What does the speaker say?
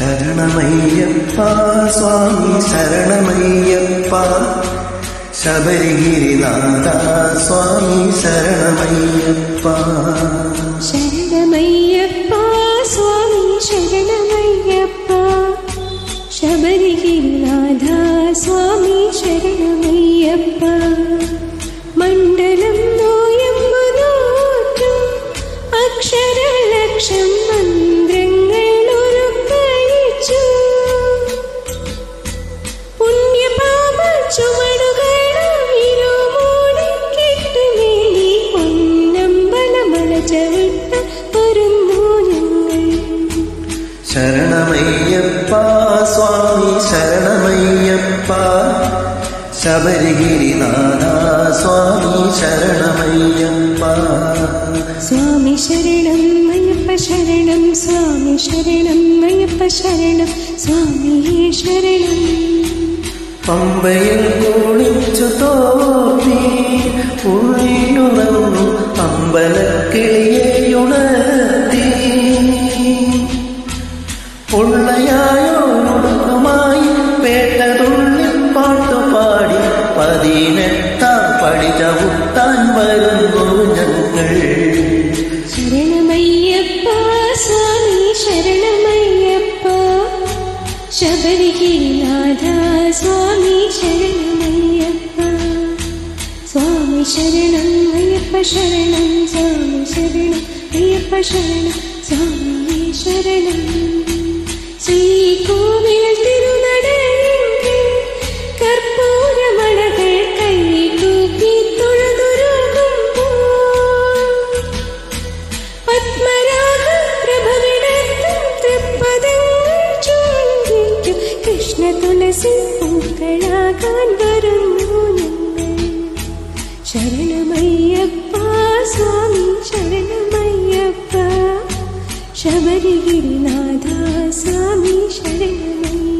ശരണമയ്യപ്പ സ്വാമി ശരണമയ്യപ്പ. ശബരിഗിരിനാഥ സ്വാമി ശരണമയ്യപ്പ. ശരണമയ്യപ്പ സ്വാമി ശരണമയ്യപ്പ. ശബരിഗിരിനാഥ സ്വാമി ശരണമയ്യപ്പ. മണ്ഡലം നോയമ്പു നോറ്റും അക്ഷരലക്ഷം മന്ത്രങ്ങൾ ശരണമയ്യപ്പ സ്വാമി ശരണമയ്യപ്പ. ശബരിഗിരിനാഥ സ്വാമി ശരണമയ്യപ്പ. സ്വാമി ശരണം അയ്യപ്പ ശരണം സ്വാമി ശരണം അയ്യപ്പ ശരണം സ്വാമി ശരണം. പമ്പയിൽ കുളിച്ചു തോന്നി അമ്പലക്കിളിയെ പൊള്ളയായോടുക്കുമായി പേട്ടതുള്ളിൽ പാട്ടുപാടി പതിനെത്താം പടി ചവിട്ടാൻ വരുന്നു ഞങ്ങൾ. ശരണമയ്യപ്പ സ്വാമി ശരണമയ്യപ്പ. ശബരിഗിരിനാഥ സ്വാമി ശരണമയ്യപ്പ. സ്വാമി ശരണം അയ്യപ്പ ശരണം സ്വാമി ശരണം അയ്യപ്പ ശരണം സ്വാമി ശരണം. മനസ്സിൻ പൂക്കളാകാൻ വരുന്നു ഞങ്ങൾ ശരണമയ്യപ്പ സ്വാമി ശരണമയ്യപ്പ ശബരിഗിരിനാഥ സ്വാമി ശരണമയ്യ